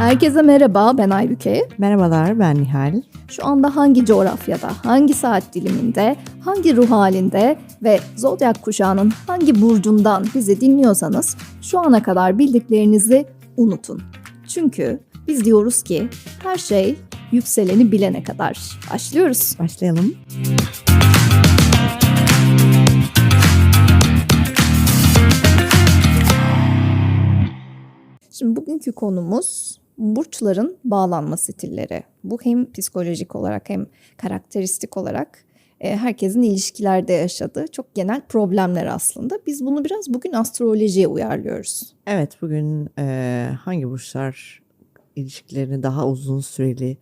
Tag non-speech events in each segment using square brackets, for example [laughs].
Herkese merhaba, ben Aybüke. Merhabalar, ben Nihal. Şu anda hangi coğrafyada, hangi saat diliminde, hangi ruh halinde ve zodyak kuşağının hangi burcundan bizi dinliyorsanız şu ana kadar bildiklerinizi unutun. Çünkü biz diyoruz ki her şey yükseleni bilene kadar. Başlıyoruz. Başlayalım. Şimdi bugünkü konumuz burçların bağlanma stilleri. Bu hem psikolojik olarak hem karakteristik olarak e, herkesin ilişkilerde yaşadığı çok genel problemler aslında. Biz bunu biraz bugün astrolojiye uyarlıyoruz. Evet, bugün e, hangi burçlar ilişkilerini daha uzun süreli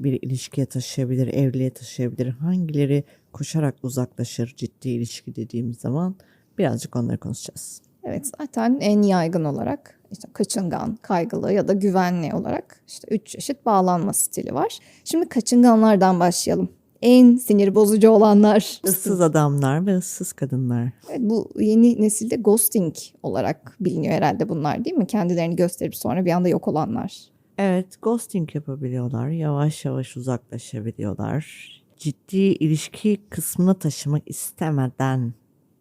bir ilişkiye taşıyabilir, evliliğe taşıyabilir, hangileri koşarak uzaklaşır ciddi ilişki dediğimiz zaman birazcık onları konuşacağız. Evet zaten en yaygın olarak işte kaçıngan, kaygılı ya da güvenli olarak işte üç çeşit bağlanma stili var. Şimdi kaçınganlardan başlayalım. En sinir bozucu olanlar. Issız adamlar ve ıssız kadınlar. Evet, bu yeni nesilde ghosting olarak biliniyor herhalde bunlar değil mi? Kendilerini gösterip sonra bir anda yok olanlar. Evet, ghosting yapabiliyorlar. Yavaş yavaş uzaklaşabiliyorlar. Ciddi ilişki kısmına taşımak istemeden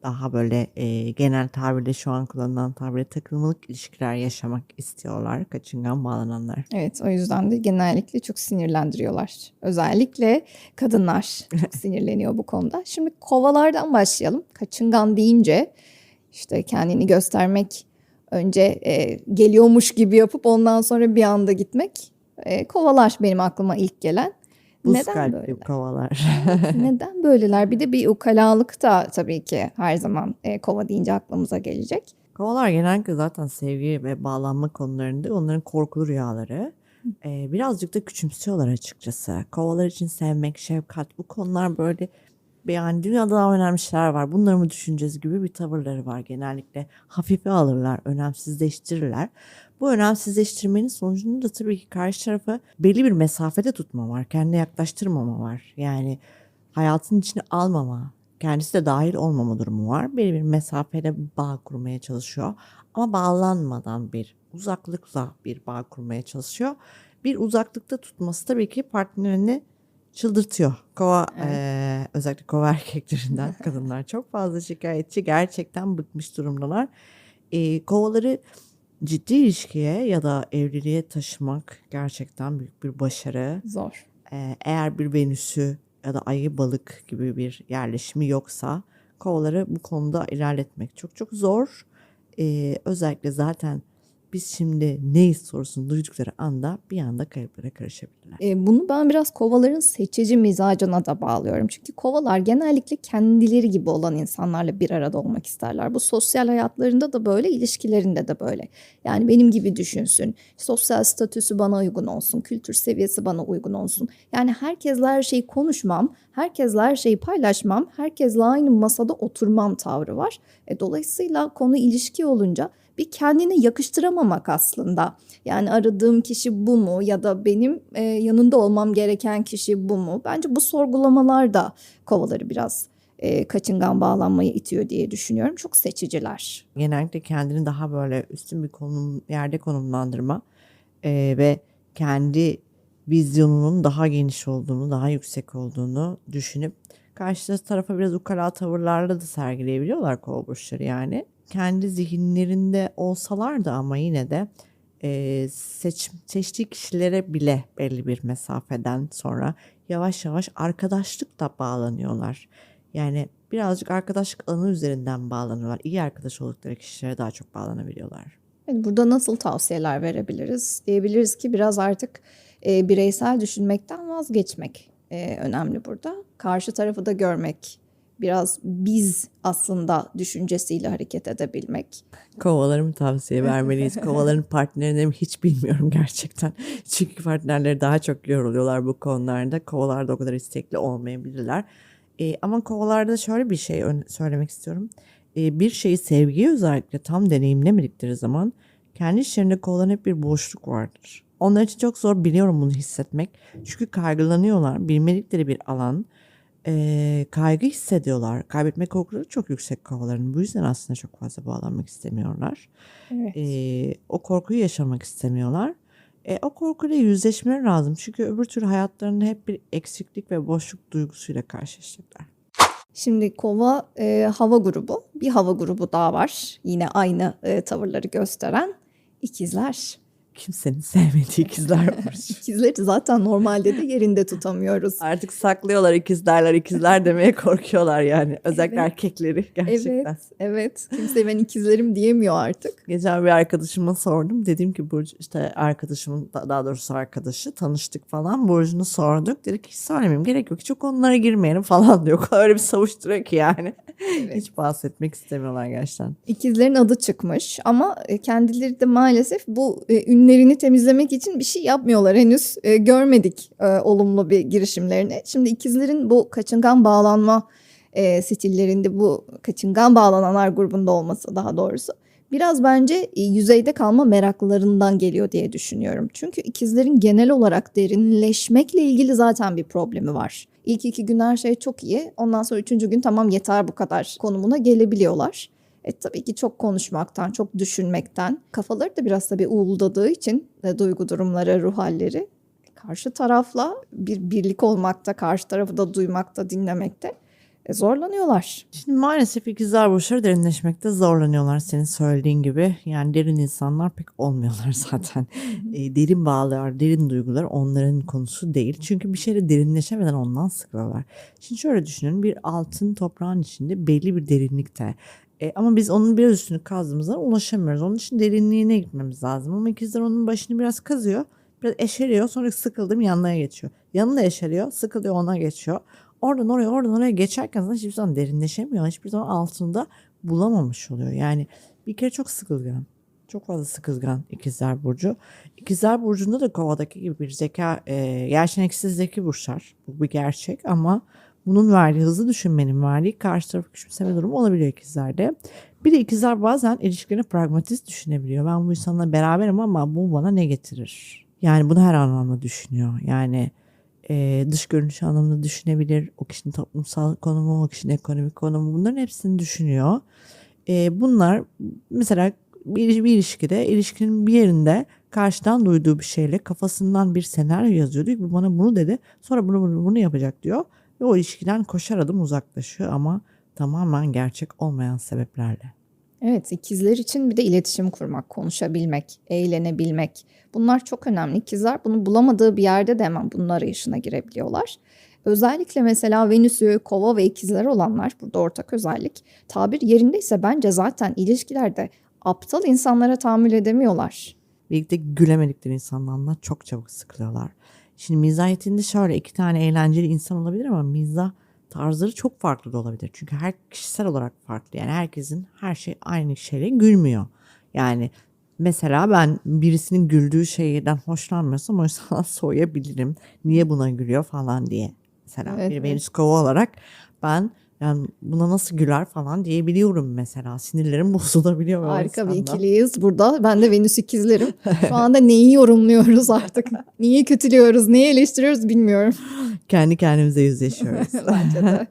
daha böyle e, genel tabirle şu an kullanılan tabirle takılmalık ilişkiler yaşamak istiyorlar. Kaçıngan bağlananlar. Evet o yüzden de genellikle çok sinirlendiriyorlar. Özellikle kadınlar çok [laughs] sinirleniyor bu konuda. Şimdi kovalardan başlayalım. Kaçıngan deyince işte kendini göstermek önce e, geliyormuş gibi yapıp ondan sonra bir anda gitmek. E, kovalar benim aklıma ilk gelen. Buz Neden kalpli böyle? kovalar. [laughs] Neden böyleler? Bir de bir ukalalık da tabii ki her zaman e, kova deyince aklımıza gelecek. Kovalar genellikle zaten sevgi ve bağlanma konularında onların korkulu rüyaları. Ee, birazcık da küçümsüyorlar açıkçası. Kovalar için sevmek, şefkat bu konular böyle yani dünyada daha önemli şeyler var. Bunları mı düşüneceğiz gibi bir tavırları var genellikle. Hafife alırlar, önemsizleştirirler. Bu önemsizleştirmenin sonucunda da tabii ki karşı tarafı belli bir mesafede tutma var. Kendine yaklaştırmama var. Yani hayatın içine almama, kendisi de dahil olmama durumu var. Belli bir mesafede bağ kurmaya çalışıyor. Ama bağlanmadan bir uzaklıkla bir bağ kurmaya çalışıyor. Bir uzaklıkta tutması tabii ki partnerini çıldırtıyor. Kova Evet. eee, özellikle kova [laughs] erkeklerinden kadınlar çok fazla şikayetçi. Gerçekten bıkmış durumdalar. Eee, kovaları ciddi ilişkiye ya da evliliğe taşımak gerçekten büyük bir başarı. Zor. Ee, eğer bir Venüs'ü ya da ayı balık gibi bir yerleşimi yoksa kovaları bu konuda ilerletmek çok çok zor. Ee, özellikle zaten biz şimdi neyiz sorusunu duydukları anda bir anda kayıplara karışabilirler. E, bunu ben biraz kovaların seçici mizacına da bağlıyorum. Çünkü kovalar genellikle kendileri gibi olan insanlarla bir arada olmak isterler. Bu sosyal hayatlarında da böyle, ilişkilerinde de böyle. Yani benim gibi düşünsün, sosyal statüsü bana uygun olsun, kültür seviyesi bana uygun olsun. Yani herkesle her şeyi konuşmam, herkesle her şeyi paylaşmam, herkesle aynı masada oturmam tavrı var. E, dolayısıyla konu ilişki olunca bir kendine yakıştıramamak aslında. Yani aradığım kişi bu mu ya da benim e, yanında olmam gereken kişi bu mu? Bence bu sorgulamalar da kovaları biraz e, kaçıngan bağlanmayı itiyor diye düşünüyorum. Çok seçiciler. Genellikle kendini daha böyle üstün bir konum yerde konumlandırma ee, ve kendi vizyonunun daha geniş olduğunu, daha yüksek olduğunu düşünüp karşı tarafa biraz ukala tavırlarla da sergileyebiliyorlar kova burçları yani. Kendi zihinlerinde olsalar da ama yine de e, seç, seçtiği kişilere bile belli bir mesafeden sonra yavaş yavaş arkadaşlıkla bağlanıyorlar. Yani birazcık arkadaşlık alanı üzerinden bağlanıyorlar. İyi arkadaş oldukları kişilere daha çok bağlanabiliyorlar. Yani burada nasıl tavsiyeler verebiliriz? Diyebiliriz ki biraz artık e, bireysel düşünmekten vazgeçmek e, önemli burada. Karşı tarafı da görmek, biraz biz aslında düşüncesiyle hareket edebilmek. Kovalara mı tavsiye [laughs] vermeliyiz? Kovaların partnerini mi hiç bilmiyorum gerçekten. [laughs] Çünkü partnerleri daha çok yoruluyorlar bu konularda. Kovalar da o kadar istekli olmayabilirler. E, ama kovalarda şöyle bir şey söylemek istiyorum. E, bir şeyi sevgiyi özellikle tam deneyimlemedikleri zaman kendi işlerinde kovaların hep bir boşluk vardır. Onlar için çok zor biliyorum bunu hissetmek. Çünkü kaygılanıyorlar. Bilmedikleri bir alan. E, kaygı hissediyorlar. Kaybetme korkuları çok yüksek kovaların. Bu yüzden aslında çok fazla bağlanmak istemiyorlar. Evet. E, o korkuyu yaşamak istemiyorlar. E, o korkuyla yüzleşmeleri lazım. Çünkü öbür türlü hayatlarında hep bir eksiklik ve boşluk duygusuyla karşılaşacaklar. Şimdi kova e, hava grubu. Bir hava grubu daha var. Yine aynı e, tavırları gösteren ikizler. Kimsenin sevmediği ikizler [laughs] var. İkizleri zaten normalde de yerinde tutamıyoruz. Artık saklıyorlar ikizlerler, ikizler demeye [laughs] korkuyorlar yani. Özellikle Evet. erkekleri gerçekten. Evet, evet. Kimse ben ikizlerim diyemiyor artık. Geçen bir arkadaşıma sordum. Dedim ki Burcu işte arkadaşımın da- daha doğrusu arkadaşı tanıştık falan. Burcu'nu sorduk. Dedi ki hiç söylemeyeyim gerek yok. Çok onlara girmeyelim [laughs] falan diyor. Öyle bir savuşturuyor ki yani. Evet. Hiç bahsetmek istemiyorlar gerçekten. İkizlerin adı çıkmış ama e, kendileri de maalesef bu e, ünlerini temizlemek için bir şey yapmıyorlar. Henüz e, görmedik e, olumlu bir girişimlerini. Şimdi ikizlerin bu kaçıngan bağlanma e, stillerinde bu kaçıngan bağlananlar grubunda olması daha doğrusu biraz bence e, yüzeyde kalma meraklarından geliyor diye düşünüyorum. Çünkü ikizlerin genel olarak derinleşmekle ilgili zaten bir problemi var. İlk iki gün her şey çok iyi. Ondan sonra üçüncü gün tamam yeter bu kadar konumuna gelebiliyorlar. E tabii ki çok konuşmaktan, çok düşünmekten, kafaları da biraz tabii uğuldadığı için e, duygu durumları, ruh halleri karşı tarafla bir birlik olmakta, karşı tarafı da duymakta, dinlemekte e, zorlanıyorlar. Şimdi maalesef ikizler burçları derinleşmekte zorlanıyorlar senin söylediğin gibi. Yani derin insanlar pek olmuyorlar [laughs] zaten. E, derin bağlar, derin duygular onların konusu değil. Çünkü bir şeyle derinleşemeden ondan sıkılıyorlar. Şimdi şöyle düşünün bir altın toprağın içinde belli bir derinlikte. E, ama biz onun biraz üstünü kazdığımızda ulaşamıyoruz. Onun için derinliğine gitmemiz lazım. Ama ikizler onun başını biraz kazıyor. Biraz eşeliyor sonra sıkıldım yanına geçiyor. Yanına eşeliyor sıkılıyor ona geçiyor. Oradan oraya oradan oraya geçerken zaten hiçbir zaman derinleşemiyor. Hiçbir zaman altında bulamamış oluyor. Yani bir kere çok sıkılgan. Çok fazla sıkılgan ikizler burcu. İkizler burcunda da kovadaki gibi bir zeka, e, gerçekten eksiz zeki burçlar. Bu bir gerçek ama bunun verdiği hızlı düşünmenin verdiği karşı tarafı küçümseme durumu olabiliyor ikizlerde. Bir de ikizler bazen ilişkilerini pragmatist düşünebiliyor. Ben bu insanla beraberim ama bu bana ne getirir? Yani bunu her anlamda düşünüyor. Yani e, dış görünüş anlamında düşünebilir. O kişinin toplumsal konumu, o kişinin ekonomik konumu bunların hepsini düşünüyor. E, bunlar mesela bir, bir ilişkide ilişkinin bir yerinde karşıdan duyduğu bir şeyle kafasından bir senaryo yazıyor. Diyor ki bana bunu dedi. Sonra bunu bunu, bunu yapacak diyor. Ve o ilişkiden koşar adım uzaklaşıyor ama tamamen gerçek olmayan sebeplerle. Evet, ikizler için bir de iletişim kurmak, konuşabilmek, eğlenebilmek. Bunlar çok önemli. İkizler bunu bulamadığı bir yerde de hemen bunun arayışına girebiliyorlar. Özellikle mesela Venüs'ü, kova ve ikizler olanlar burada ortak özellik. Tabir yerindeyse bence zaten ilişkilerde aptal insanlara tahammül edemiyorlar. Birlikte gülemedikleri insanlardan çok çabuk sıkılıyorlar. Şimdi mizahiyetinde şöyle iki tane eğlenceli insan olabilir ama mizah tarzları çok farklı da olabilir. Çünkü her kişisel olarak farklı. Yani herkesin her şey aynı şeyle gülmüyor. Yani mesela ben birisinin güldüğü şeyden hoşlanmıyorsam o yüzden [laughs] soğuyabilirim. Niye buna gülüyor falan diye. Mesela Evet, bir evet. Venüs kova olarak ben yani buna nasıl güler falan diyebiliyorum mesela. Sinirlerim [laughs] bozulabiliyor. Harika bir ikiliyiz burada. Ben de Venüs ikizlerim. [laughs] Şu anda neyi yorumluyoruz artık? Neyi kötülüyoruz, neyi eleştiriyoruz bilmiyorum. [laughs] Kendi kendimize yüzleşiyoruz. Bence de.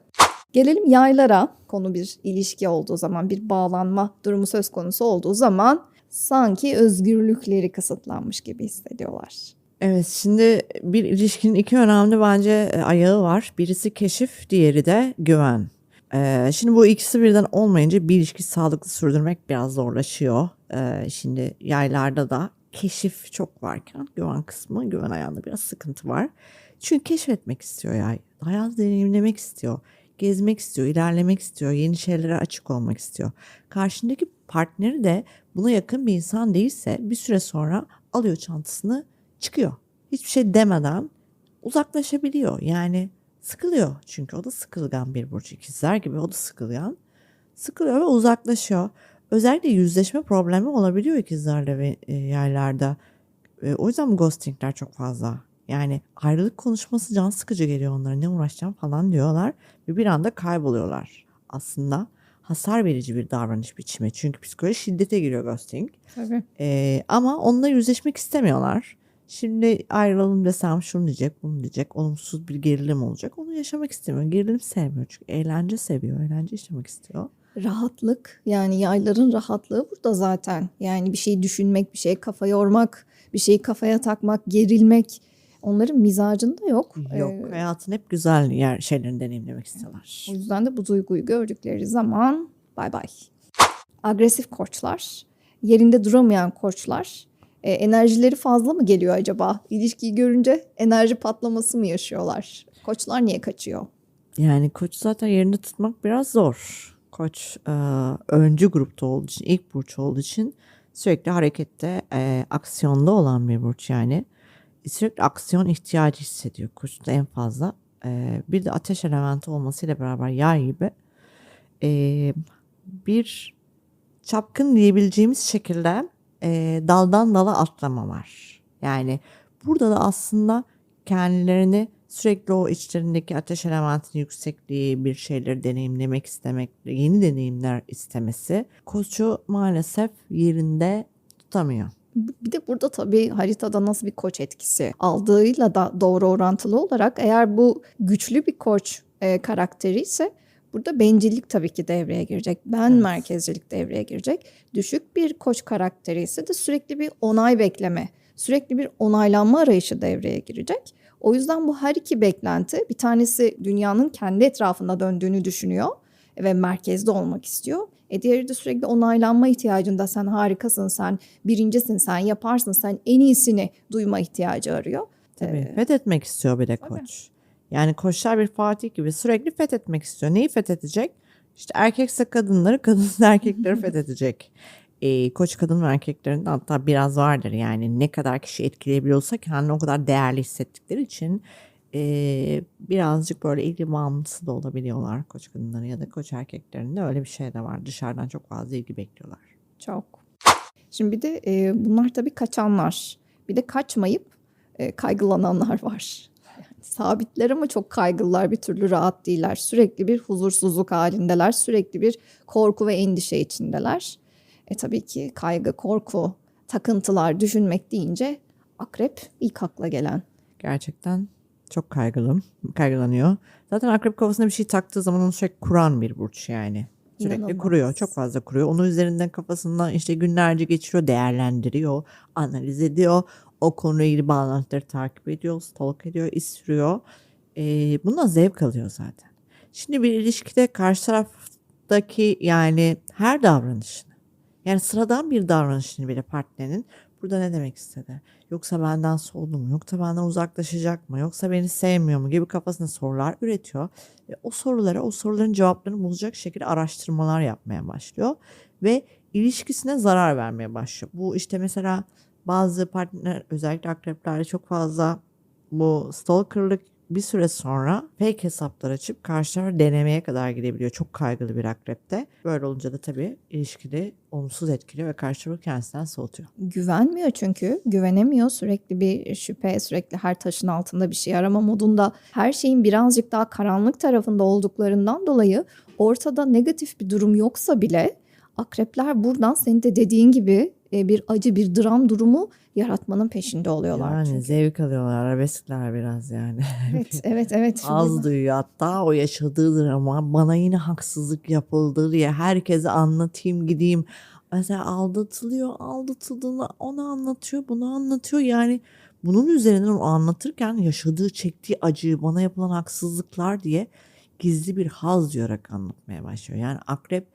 Gelelim yaylara. Konu bir ilişki olduğu zaman, bir bağlanma durumu söz konusu olduğu zaman sanki özgürlükleri kısıtlanmış gibi hissediyorlar. Evet şimdi bir ilişkinin iki önemli bence e, ayağı var. Birisi keşif, diğeri de güven. Ee, şimdi bu ikisi birden olmayınca bir ilişki sağlıklı sürdürmek biraz zorlaşıyor. Ee, şimdi yaylarda da keşif çok varken güven kısmı, güven ayağında biraz sıkıntı var. Çünkü keşfetmek istiyor yay. Hayatı deneyimlemek istiyor. Gezmek istiyor, ilerlemek istiyor, yeni şeylere açık olmak istiyor. Karşındaki partneri de buna yakın bir insan değilse bir süre sonra alıyor çantasını çıkıyor. Hiçbir şey demeden uzaklaşabiliyor. Yani sıkılıyor çünkü o da sıkılgan bir burç ikizler gibi o da sıkılgan. Sıkılıyor ve uzaklaşıyor. Özellikle yüzleşme problemi olabiliyor ikizlerle ve e, yaylarda. E, o yüzden bu ghostingler çok fazla. Yani ayrılık konuşması can sıkıcı geliyor onlara. Ne uğraşacağım falan diyorlar ve bir anda kayboluyorlar. Aslında hasar verici bir davranış biçimi. Çünkü psikoloji şiddete giriyor ghosting. Tabii. Ee, ama onunla yüzleşmek istemiyorlar. Şimdi ayrılalım desem şunu diyecek, bunu diyecek. Olumsuz bir gerilim olacak. Onu yaşamak istemiyor. Gerilim sevmiyor çünkü eğlence seviyor. Eğlence yaşamak istiyor. Rahatlık yani yayların rahatlığı burada zaten. Yani bir şey düşünmek, bir şeye kafa yormak, bir şeyi kafaya takmak, gerilmek onların mizacında yok. Yok Ee, hayatın hep güzel yer şeylerini deneyimlemek istiyorlar. o yüzden de bu duyguyu gördükleri zaman bay bay. Agresif koçlar, yerinde duramayan koçlar, e, enerjileri fazla mı geliyor acaba? İlişkiyi görünce enerji patlaması mı yaşıyorlar? Koçlar niye kaçıyor? Yani koç zaten yerini tutmak biraz zor. Koç e, öncü grupta olduğu için, ilk burç olduğu için sürekli harekette, e, aksiyonda olan bir burç yani. Sürekli aksiyon ihtiyacı hissediyor koç da en fazla. E, bir de ateş elementi olmasıyla beraber yay gibi e, bir çapkın diyebileceğimiz şekilde e, daldan dala atlama var. Yani burada da aslında kendilerini sürekli o içlerindeki ateş elementinin yüksekliği bir şeyleri deneyimlemek istemek, yeni deneyimler istemesi koçu maalesef yerinde tutamıyor. Bir de burada tabii haritada nasıl bir koç etkisi aldığıyla da doğru orantılı olarak eğer bu güçlü bir koç e, karakteri ise burada bencillik tabii ki devreye girecek. Ben Evet. merkezcilik devreye girecek. Düşük bir koç karakteri ise de sürekli bir onay bekleme, sürekli bir onaylanma arayışı devreye girecek. O yüzden bu her iki beklenti bir tanesi dünyanın kendi etrafında döndüğünü düşünüyor ve merkezde olmak istiyor. E diğeri de sürekli onaylanma ihtiyacında sen harikasın, sen birincisin, sen yaparsın, sen en iyisini duyma ihtiyacı arıyor. Tabii. Ee, fethetmek istiyor bir de tabii. koç. Yani koçlar bir Fatih gibi sürekli fethetmek istiyor. Neyi fethedecek? İşte erkekse kadınları, kadınsa erkekleri [laughs] fethedecek. Ee, koç kadın ve erkeklerin hatta biraz vardır yani ne kadar kişi etkileyebiliyorsa kendini o kadar değerli hissettikleri için ee, birazcık böyle ilgi bağımlısı da olabiliyorlar koç kadınları ya da koç erkeklerinde öyle bir şey de var. Dışarıdan çok fazla ilgi bekliyorlar. Çok. Şimdi bir de e, bunlar tabii kaçanlar. Bir de kaçmayıp e, kaygılananlar var. Sabitler ama çok kaygılılar, bir türlü rahat değiller. Sürekli bir huzursuzluk halindeler, sürekli bir korku ve endişe içindeler. E tabii ki kaygı, korku, takıntılar, düşünmek deyince akrep ilk akla gelen. Gerçekten çok kaygılı, kaygılanıyor. Zaten akrep kafasına bir şey taktığı zaman onu sürekli kuran bir burç yani. Sürekli İnanılmaz. kuruyor, çok fazla kuruyor. Onun üzerinden kafasından işte günlerce geçiriyor, değerlendiriyor, analiz ediyor. O konuyla ilgili bağlantıları takip ediyor, stalk ediyor, istiyor. Ee, bundan zevk alıyor zaten. Şimdi bir ilişkide karşı taraftaki yani her davranışını, yani sıradan bir davranışını bile partnerinin burada ne demek istedi? Yoksa benden soğudu mu? Yoksa benden uzaklaşacak mı? Yoksa beni sevmiyor mu? Gibi kafasında sorular üretiyor. Ve o sorulara, o soruların cevaplarını bulacak şekilde araştırmalar yapmaya başlıyor. Ve ilişkisine zarar vermeye başlıyor. Bu işte mesela bazı partner özellikle akreplerde çok fazla bu stalkerlık bir süre sonra fake hesaplar açıp karşı tarafı denemeye kadar gidebiliyor. Çok kaygılı bir akrepte. Böyle olunca da tabii ilişkide olumsuz etkiliyor ve karşı tarafı kendisinden soğutuyor. Güvenmiyor çünkü. Güvenemiyor. Sürekli bir şüphe, sürekli her taşın altında bir şey arama modunda. Her şeyin birazcık daha karanlık tarafında olduklarından dolayı ortada negatif bir durum yoksa bile akrepler buradan senin de dediğin gibi bir acı, bir dram durumu yaratmanın peşinde oluyorlar. Yani çünkü. zevk alıyorlar arabeskler biraz yani. [laughs] Evet, evet, evet. Az duyuyor hatta o yaşadığı drama bana yine haksızlık yapıldı diye herkese anlatayım gideyim. Mesela aldatılıyor aldatıldığını ona anlatıyor bunu anlatıyor yani bunun üzerinden o anlatırken yaşadığı çektiği acı bana yapılan haksızlıklar diye gizli bir haz duyarak anlatmaya başlıyor. Yani akrep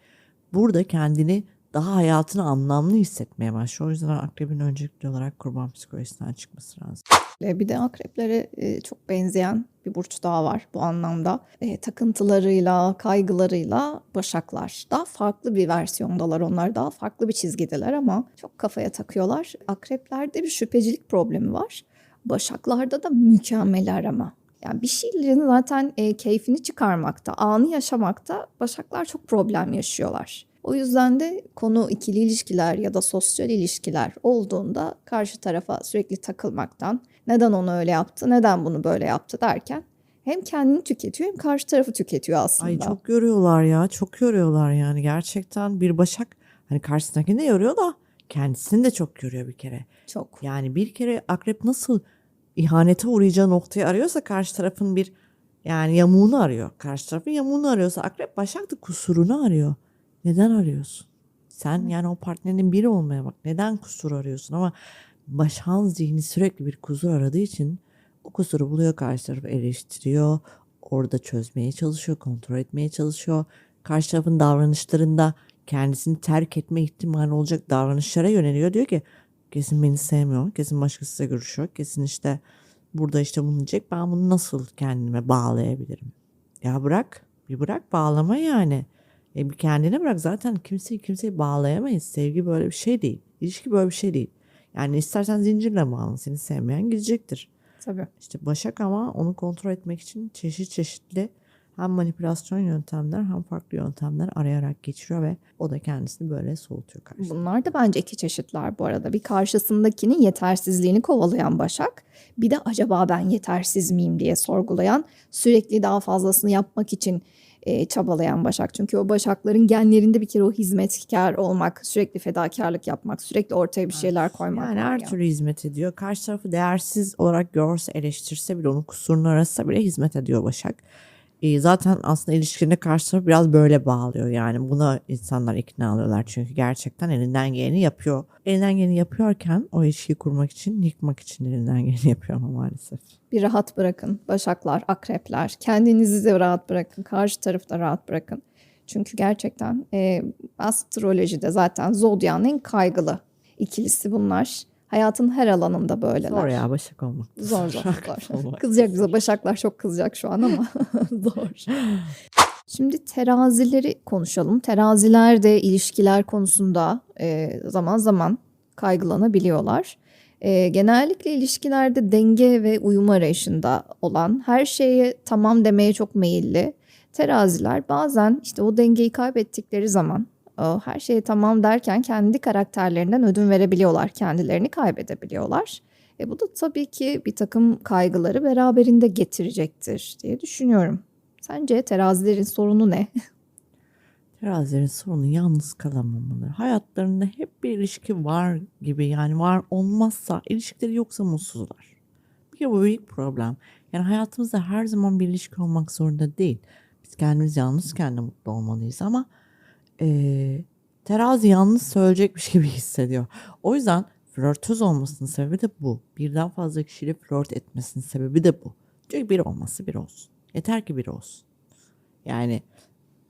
burada kendini daha hayatını anlamlı hissetmeye başlıyor. O yüzden akrebin öncelikli olarak kurban psikolojisinden çıkması lazım. E, Bir de akreplere e, çok benzeyen bir burç daha var bu anlamda. E, takıntılarıyla, kaygılarıyla başaklar. Daha farklı bir versiyondalar onlar. Daha farklı bir çizgideler ama çok kafaya takıyorlar. Akreplerde bir şüphecilik problemi var. Başaklarda da mükemmel arama. Yani bir şeylerin zaten e, keyfini çıkarmakta, anı yaşamakta başaklar çok problem yaşıyorlar. O yüzden de konu ikili ilişkiler ya da sosyal ilişkiler olduğunda karşı tarafa sürekli takılmaktan neden onu öyle yaptı, neden bunu böyle yaptı derken hem kendini tüketiyor hem karşı tarafı tüketiyor aslında. Ay çok yoruyorlar ya. Çok yoruyorlar yani. Gerçekten bir başak hani karşısındakini de yoruyor da kendisini de çok yoruyor bir kere. Çok. Yani bir kere akrep nasıl ihanete uğrayacağı noktayı arıyorsa karşı tarafın bir yani yamuğunu arıyor. Karşı tarafın yamuğunu arıyorsa akrep başak da kusurunu arıyor. Neden arıyorsun? Sen yani o partnerinin biri olmaya bak. Neden kusur arıyorsun ama başağın zihni sürekli bir kusur aradığı için o kusuru buluyor karşı tarafı eleştiriyor. Orada çözmeye çalışıyor, kontrol etmeye çalışıyor. Karşı tarafın davranışlarında kendisini terk etme ihtimali olacak davranışlara yöneliyor. Diyor ki kesin beni sevmiyor, kesin başkasıyla görüşüyor, kesin işte burada işte bulunacak. Ben bunu nasıl kendime bağlayabilirim? Ya bırak, bir bırak bağlama yani. E kendine bırak zaten kimseyi kimseyi bağlayamayız. Sevgi böyle bir şey değil. İlişki böyle bir şey değil. Yani istersen zincirle bağlı. Seni sevmeyen gidecektir. Tabii. İşte Başak ama onu kontrol etmek için çeşit çeşitli hem manipülasyon yöntemler hem farklı yöntemler arayarak geçiriyor ve o da kendisini böyle soğutuyor karşısında. Bunlar da bence iki çeşitler bu arada. Bir karşısındakinin yetersizliğini kovalayan Başak, bir de acaba ben yetersiz miyim diye sorgulayan, sürekli daha fazlasını yapmak için e, çabalayan Başak. Çünkü o Başakların genlerinde bir kere o hizmetkar olmak, sürekli fedakarlık yapmak, sürekli ortaya bir şeyler koymak Yani her ya. türlü hizmet ediyor. Karşı tarafı değersiz olarak görse, eleştirse bile, onun kusurunu arasa bile hizmet ediyor Başak. Zaten aslında ilişkinde karşı biraz böyle bağlıyor. Yani buna insanlar ikna alıyorlar. Çünkü gerçekten elinden geleni yapıyor. Elinden geleni yapıyorken o ilişkiyi kurmak için, yıkmak için elinden geleni [laughs] yapıyor ama maalesef. Bir rahat bırakın Başaklar, Akrepler. Kendinizi de rahat bırakın. Karşı tarafı da rahat bırakın. Çünkü gerçekten e, astrolojide zaten Zodya'nın kaygılı ikilisi bunlar. Hayatın her alanında böyleler. Zor ya Başak olmak. Zor zor zor. [laughs] Kızacak bize Başaklar çok kızacak şu an ama [laughs] zor. Şimdi terazileri konuşalım. Teraziler de ilişkiler konusunda e, zaman zaman kaygılanabiliyorlar. E, genellikle ilişkilerde denge ve uyum arayışında olan her şeye tamam demeye çok meyilli. Teraziler bazen işte o dengeyi kaybettikleri zaman her şeye tamam derken kendi karakterlerinden ödün verebiliyorlar. Kendilerini kaybedebiliyorlar. E bu da tabii ki bir takım kaygıları beraberinde getirecektir diye düşünüyorum. Sence terazilerin sorunu ne? Terazilerin sorunu yalnız kalamamaları. Hayatlarında hep bir ilişki var gibi yani var olmazsa ilişkileri yoksa mutsuzlar. Bir bu büyük problem. Yani hayatımızda her zaman bir ilişki olmak zorunda değil. Biz kendimiz yalnızken de mutlu olmalıyız ama eee, terazi yalnız söyleyecekmiş gibi hissediyor. O yüzden flörtöz olmasının sebebi de bu. Birden fazla kişiyle flört etmesinin sebebi de bu. Çünkü biri olması bir olsun. Yeter ki biri olsun. Yani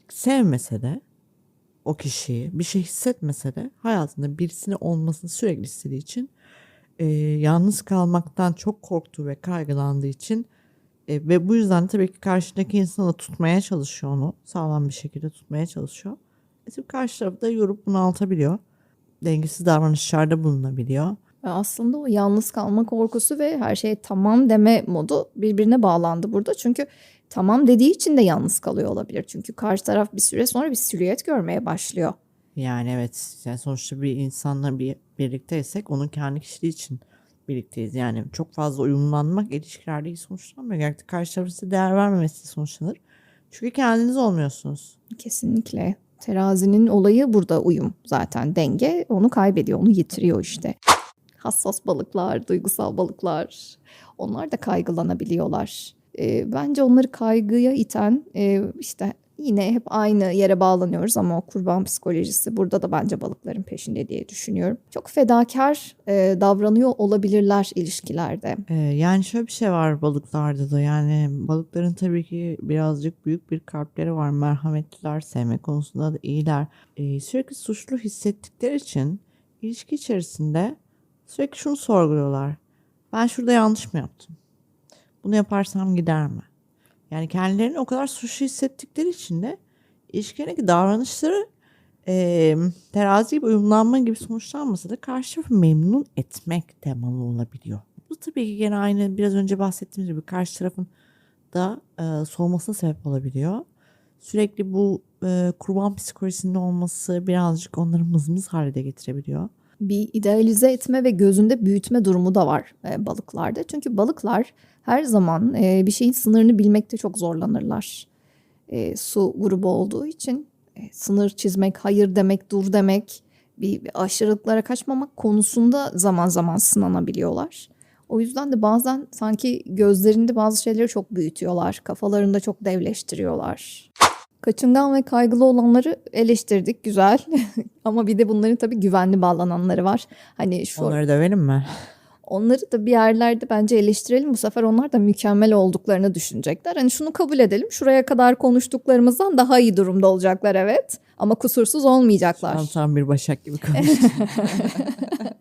sevmese de o kişiyi bir şey hissetmese de hayatında birisinin olmasını sürekli istediği için e, yalnız kalmaktan çok korktuğu ve kaygılandığı için e, ve bu yüzden tabii ki karşındaki insanı tutmaya çalışıyor onu sağlam bir şekilde tutmaya çalışıyor. Tabii karşı tarafı da yorup bunaltabiliyor. Dengesiz davranışlarda bulunabiliyor. Aslında o yalnız kalma korkusu ve her şeye tamam deme modu birbirine bağlandı burada. Çünkü tamam dediği için de yalnız kalıyor olabilir. Çünkü karşı taraf bir süre sonra bir silüet görmeye başlıyor. Yani evet yani sonuçta bir insanla bir birlikteysek onun kendi kişiliği için birlikteyiz. Yani çok fazla uyumlanmak ilişkilerde sonuçlanmıyor. Gerçekten karşı tarafın size değer vermemesi sonuçlanır. Çünkü kendiniz olmuyorsunuz. Kesinlikle. Terazinin olayı burada uyum zaten denge onu kaybediyor onu yitiriyor işte. Hassas balıklar, duygusal balıklar onlar da kaygılanabiliyorlar. Ee, bence onları kaygıya iten e, işte yine hep aynı yere bağlanıyoruz ama o kurban psikolojisi burada da bence balıkların peşinde diye düşünüyorum. Çok fedakar e, davranıyor olabilirler ilişkilerde. Ee, yani şöyle bir şey var balıklarda da yani balıkların tabii ki birazcık büyük bir kalpleri var. Merhametliler, sevme konusunda da iyiler. Ee, sürekli suçlu hissettikleri için ilişki içerisinde sürekli şunu sorguluyorlar. Ben şurada yanlış mı yaptım? Bunu yaparsam gider mi? Yani kendilerini o kadar suçlu hissettikleri için de ilişkilerindeki davranışları e, terazi gibi uyumlanma gibi sonuçlanmasa da karşı tarafı memnun etmek temalı olabiliyor. Bu tabii ki gene aynı biraz önce bahsettiğimiz gibi karşı tarafın da e, soğumasına sebep olabiliyor. Sürekli bu e, kurban psikolojisinde olması birazcık onları mızmız hale de getirebiliyor. Bir idealize etme ve gözünde büyütme durumu da var e, balıklarda. Çünkü balıklar her zaman e, bir şeyin sınırını bilmekte çok zorlanırlar. E, su grubu olduğu için e, sınır çizmek, hayır demek, dur demek, bir, bir aşırılıklara kaçmamak konusunda zaman zaman sınanabiliyorlar. O yüzden de bazen sanki gözlerinde bazı şeyleri çok büyütüyorlar, kafalarında çok devleştiriyorlar. Kaçıngan ve kaygılı olanları eleştirdik güzel. [laughs] Ama bir de bunların tabii güvenli bağlananları var. Hani şu Onları dövelim mi? onları da bir yerlerde bence eleştirelim. Bu sefer onlar da mükemmel olduklarını düşünecekler. Hani şunu kabul edelim. Şuraya kadar konuştuklarımızdan daha iyi durumda olacaklar evet. Ama kusursuz olmayacaklar. Tam tam bir başak gibi konuştum. [laughs]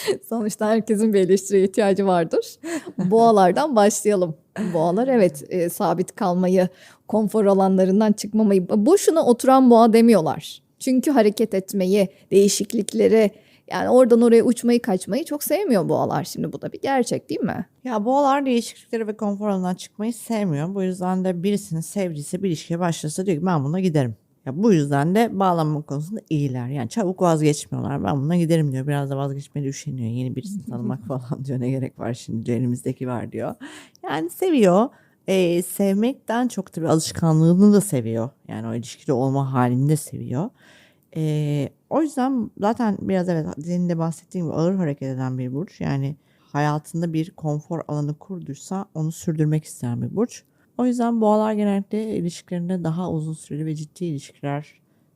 [laughs] Sonuçta herkesin bir eleştiriye ihtiyacı vardır. Boğalardan [laughs] başlayalım. Boğalar evet e, sabit kalmayı, konfor alanlarından çıkmamayı, boşuna oturan boğa demiyorlar. Çünkü hareket etmeyi, değişiklikleri, yani oradan oraya uçmayı, kaçmayı çok sevmiyor boğalar. Şimdi bu da bir gerçek değil mi? Ya boğalar değişiklikleri ve konfor alanından çıkmayı sevmiyor. Bu yüzden de birisinin sevgilisi bir ilişkiye başlasa diyor ki ben buna giderim. Ya bu yüzden de bağlanma konusunda iyiler. Yani çabuk vazgeçmiyorlar. Ben buna giderim diyor. Biraz da vazgeçmeye de üşeniyor. Yeni birisini tanımak [laughs] falan diyor. Ne gerek var şimdi diyor, elimizdeki var diyor. Yani seviyor. Ee, sevmekten çok tabii alışkanlığını da seviyor. Yani o ilişkide olma halini de seviyor. Ee, o yüzden zaten biraz evet senin de bahsettiğim gibi ağır hareket eden bir burç. Yani hayatında bir konfor alanı kurduysa onu sürdürmek isteyen bir burç. O yüzden boğalar genellikle ilişkilerinde daha uzun süreli ve ciddi ilişkiler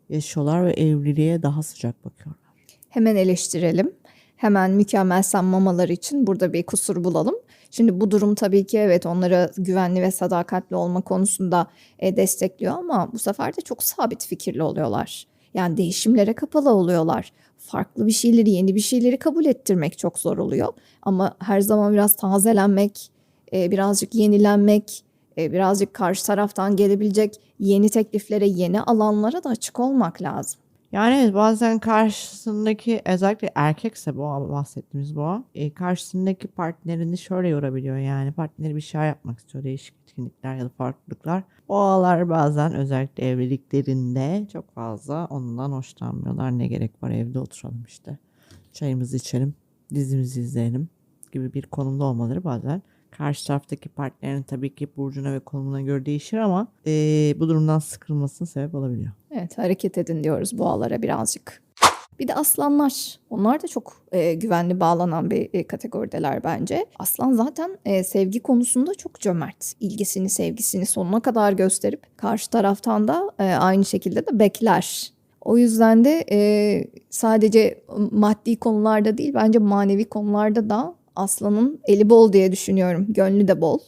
yaşıyorlar ve evliliğe daha sıcak bakıyorlar. Hemen eleştirelim. Hemen mükemmel sanmamaları için burada bir kusur bulalım. Şimdi bu durum tabii ki evet onları güvenli ve sadakatli olma konusunda e, destekliyor ama bu sefer de çok sabit fikirli oluyorlar. Yani değişimlere kapalı oluyorlar. Farklı bir şeyleri, yeni bir şeyleri kabul ettirmek çok zor oluyor. Ama her zaman biraz tazelenmek, e, birazcık yenilenmek, birazcık karşı taraftan gelebilecek yeni tekliflere, yeni alanlara da açık olmak lazım. Yani bazen karşısındaki özellikle erkekse boğa bahsettiğimiz boğa e, karşısındaki partnerini şöyle yorabiliyor yani partneri bir şey yapmak istiyor değişik etkinlikler ya da farklılıklar. Boğalar bazen özellikle evliliklerinde çok fazla ondan hoşlanmıyorlar. Ne gerek var evde oturalım işte çayımızı içelim dizimizi izleyelim gibi bir konumda olmaları bazen karşı taraftaki partnerin tabii ki burcuna ve konumuna göre değişir ama e, bu durumdan sıkılmasına sebep olabiliyor. Evet hareket edin diyoruz boğalara birazcık. Bir de aslanlar. Onlar da çok e, güvenli bağlanan bir e, kategorideler bence. Aslan zaten e, sevgi konusunda çok cömert. İlgisini, sevgisini sonuna kadar gösterip karşı taraftan da e, aynı şekilde de bekler. O yüzden de e, sadece maddi konularda değil bence manevi konularda da aslanın eli bol diye düşünüyorum. Gönlü de bol.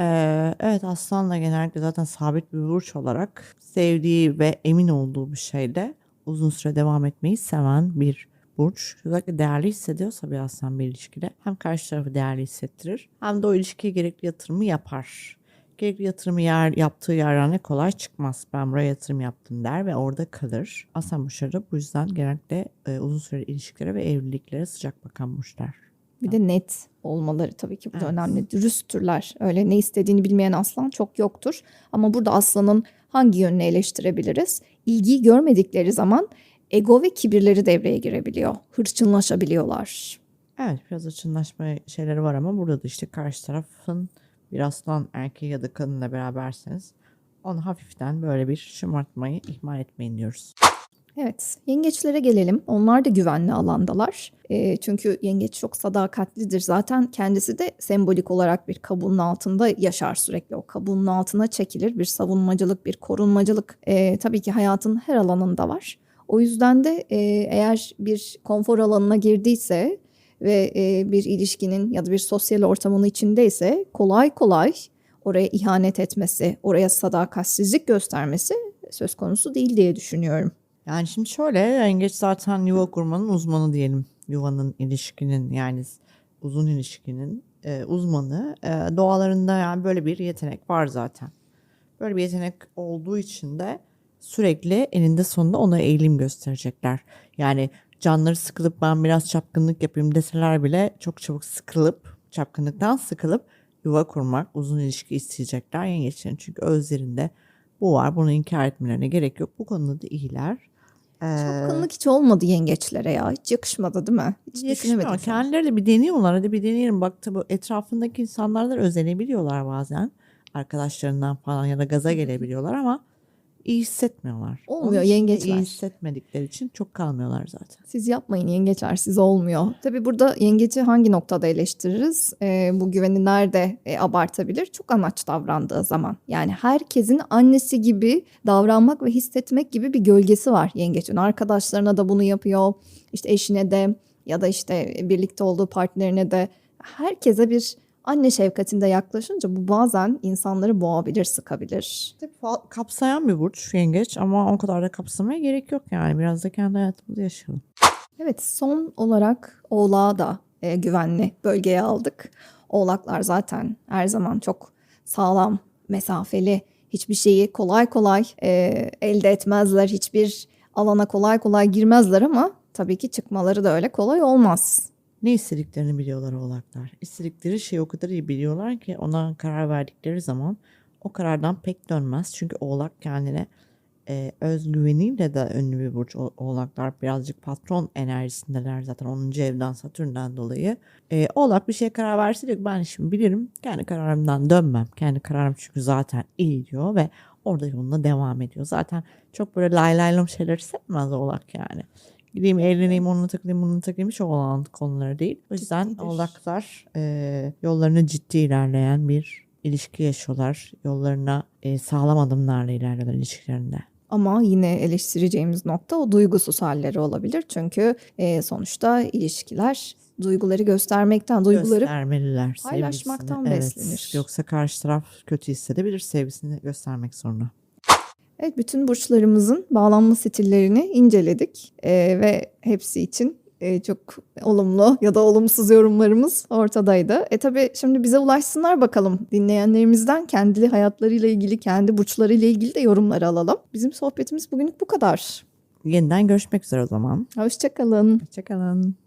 Ee, evet aslanla genellikle zaten sabit bir burç olarak sevdiği ve emin olduğu bir şeyde uzun süre devam etmeyi seven bir burç. Özellikle değerli hissediyorsa bir aslan bir ilişkide hem karşı tarafı değerli hissettirir hem de o ilişkiye gerekli yatırımı yapar. Gerekli yatırımı yer, yaptığı yerden ne kolay çıkmaz. Ben buraya yatırım yaptım der ve orada kalır. Aslan burçları bu yüzden genellikle e, uzun süreli ilişkilere ve evliliklere sıcak bakan burçlar. Bir de net olmaları tabii ki bu da Evet. önemli. Dürüsttürler. Öyle ne istediğini bilmeyen aslan çok yoktur. Ama burada aslanın hangi yönünü eleştirebiliriz? İlgiyi görmedikleri zaman ego ve kibirleri devreye girebiliyor. Hırçınlaşabiliyorlar. Evet biraz açınlaşma şeyleri var ama burada da işte karşı tarafın bir aslan erkeği ya da kadınla beraberseniz onu hafiften böyle bir şımartmayı ihmal etmeyin diyoruz. Evet, yengeçlere gelelim. Onlar da güvenli alandalar. E, çünkü yengeç çok sadakatlidir. Zaten kendisi de sembolik olarak bir kabuğun altında yaşar sürekli. O kabuğun altına çekilir. Bir savunmacılık, bir korunmacılık e, tabii ki hayatın her alanında var. O yüzden de e, eğer bir konfor alanına girdiyse ve e, bir ilişkinin ya da bir sosyal ortamın içindeyse kolay kolay oraya ihanet etmesi, oraya sadakatsizlik göstermesi söz konusu değil diye düşünüyorum. Yani şimdi şöyle yengeç zaten yuva kurmanın uzmanı diyelim. Yuvanın ilişkinin yani uzun ilişkinin e, uzmanı. E, doğalarında yani böyle bir yetenek var zaten. Böyle bir yetenek olduğu için de sürekli eninde sonunda ona eğilim gösterecekler. Yani canları sıkılıp ben biraz çapkınlık yapayım deseler bile çok çabuk sıkılıp çapkınlıktan sıkılıp yuva kurmak, uzun ilişki isteyecekler yengeçlerin. Çünkü özlerinde bu var. Bunu inkar etmelerine gerek yok. Bu konuda da iyiler. Ee, Çapkınlık hiç olmadı yengeçlere ya. Hiç yakışmadı değil mi? Hiç Yakışmıyor. şu an. Kendileri de bir deniyorlar. Hadi bir deneyelim. Bak tabii etrafındaki insanlardan özenebiliyorlar bazen. Arkadaşlarından falan ya da gaza gelebiliyorlar ama iyi hissetmiyorlar. Olmuyor, Onun yengeçler. iyi hissetmedikleri için çok kalmıyorlar zaten. Siz yapmayın yengeçler siz olmuyor. Tabii burada yengeci hangi noktada eleştiririz? Ee, bu güveni nerede e, abartabilir? Çok anaç davrandığı zaman. Yani herkesin annesi gibi davranmak ve hissetmek gibi bir gölgesi var yengecin. Arkadaşlarına da bunu yapıyor. İşte eşine de ya da işte birlikte olduğu partnerine de herkese bir anne şefkatinde yaklaşınca bu bazen insanları boğabilir, sıkabilir. Kapsayan bir burç yengeç ama o kadar da kapsamaya gerek yok yani. Biraz da kendi hayatımızı yaşayalım. Evet son olarak oğlağı da e, güvenli bölgeye aldık. Oğlaklar zaten her zaman çok sağlam, mesafeli, hiçbir şeyi kolay kolay e, elde etmezler. Hiçbir alana kolay kolay girmezler ama tabii ki çıkmaları da öyle kolay olmaz. Ne istediklerini biliyorlar oğlaklar. İstedikleri şeyi o kadar iyi biliyorlar ki ona karar verdikleri zaman o karardan pek dönmez. Çünkü oğlak kendine e, özgüveniyle de ünlü bir burç. O- Oğlaklar birazcık patron enerjisindeler zaten 10. evden Satürn'den dolayı. E, oğlak bir şeye karar verse diyor ben şimdi bilirim kendi kararımdan dönmem. Kendi kararım çünkü zaten iyi diyor ve orada yoluna devam ediyor. Zaten çok böyle lay lay lom şeyler hissetmez oğlak yani. Gideyim eğleneyim onunla takılayım bununla takılayım hiç olan konuları değil. O yüzden Ciddidir. oğlaklar e, yollarını ciddi ilerleyen bir ilişki yaşıyorlar. Yollarına e, sağlam adımlarla ilerliyorlar ilişkilerinde. Ama yine eleştireceğimiz nokta o duygusuz halleri olabilir. Çünkü e, sonuçta ilişkiler duyguları göstermekten, duyguları Göstermeliler paylaşmaktan sevgisini. beslenir. Yoksa karşı taraf kötü hissedebilir sevgisini göstermek zorunda. Evet, bütün burçlarımızın bağlanma stillerini inceledik Ee, ve hepsi için e, çok olumlu ya da olumsuz yorumlarımız ortadaydı. E tabii şimdi bize ulaşsınlar bakalım dinleyenlerimizden kendi hayatlarıyla ilgili, kendi burçlarıyla ilgili de yorumları alalım. Bizim sohbetimiz bugünlük bu kadar. Yeniden görüşmek üzere o zaman. Hoşçakalın. Hoşçakalın.